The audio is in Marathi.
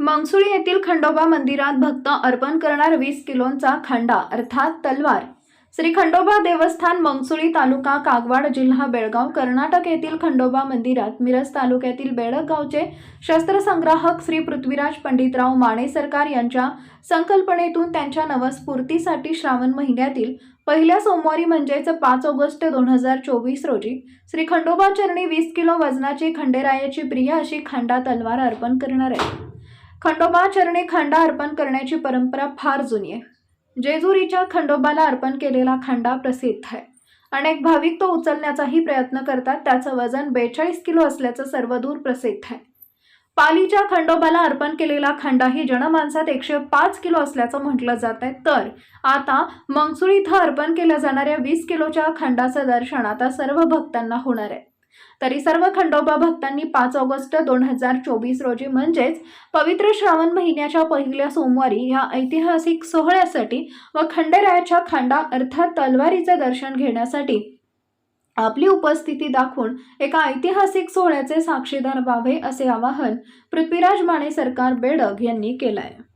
मंगसुळी येथील खंडोबा मंदिरात भक्त अर्पण करणार वीस किलोंचा खंडा अर्थात तलवार. श्री खंडोबा देवस्थान मंगसुळी तालुका कागवाड जिल्हा बेळगाव कर्नाटक येथील खंडोबा मंदिरात मिरज तालुक्यातील बेडक गावचे शस्त्रसंग्राहक श्री पृथ्वीराज पंडितराव माने सरकार यांच्या संकल्पनेतून त्यांच्या नवस्फूर्तीसाठी श्रावण महिन्यातील पहिल्या सोमवारी म्हणजेच पाच ऑगस्ट दोन हजार चोवीस रोजी श्री खंडोबा चरणी वीस किलो वजनाची खंडेरायाची प्रिय अशी खांडा तलवार अर्पण करणार आहे खंडोबा चरणी खांडा अर्पण करण्याची परंपरा फार जुनी आहे. जेजुरीच्या खंडोबाला अर्पण केलेला खांडा प्रसिद्ध आहे. अनेक भाविक तो उचलण्याचाही प्रयत्न करतात त्याचं वजन बेचाळीस किलो असल्याचं सर्वदूर प्रसिद्ध आहे. पालीच्या खंडोबाला अर्पण केलेला खंडाही जनमानसात एकशे पाच किलो असल्याचं म्हटलं जात आहे. तर आता मंगसुळी इथं अर्पण केल्या जाणाऱ्या वीस किलोच्या खंडाचं दर्शन आता सर्व भक्तांना होणार आहे. तरी सर्व खंडोबा भक्तांनी पाच ऑगस्ट दोन हजार चोवीस रोजी म्हणजेच पवित्र श्रावण महिन्याच्या पहिल्या सोमवारी या ऐतिहासिक सोहळ्यासाठी व खंडेरायाच्या खांडा अर्थात तलवारीचे दर्शन घेण्यासाठी आपली उपस्थिती दाखवून एका ऐतिहासिक सोहळ्याचे साक्षीदार व्हावे असे आवाहन पृथ्वीराज माने सरकार बेडग यांनी केलं आहे